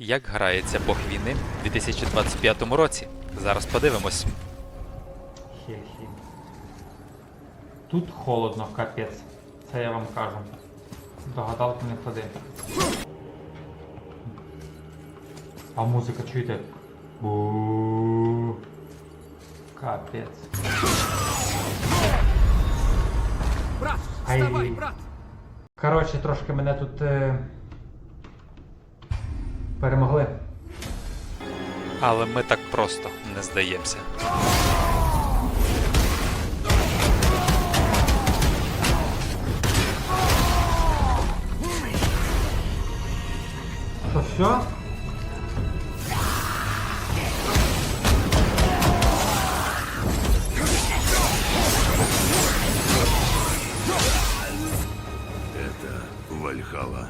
Як грається Бог війни в 2025 році? Зараз подивимось. Хе-хе. Тут холодно, капець. Це я вам кажу. До гадалки не ходи. А музика чуєте? бу Капець. Брат, Ай. вставай, брат! Коротше, трошки мене тут е... перемогли. Але ми так просто не здаємося. Що, все? Это Вальхала.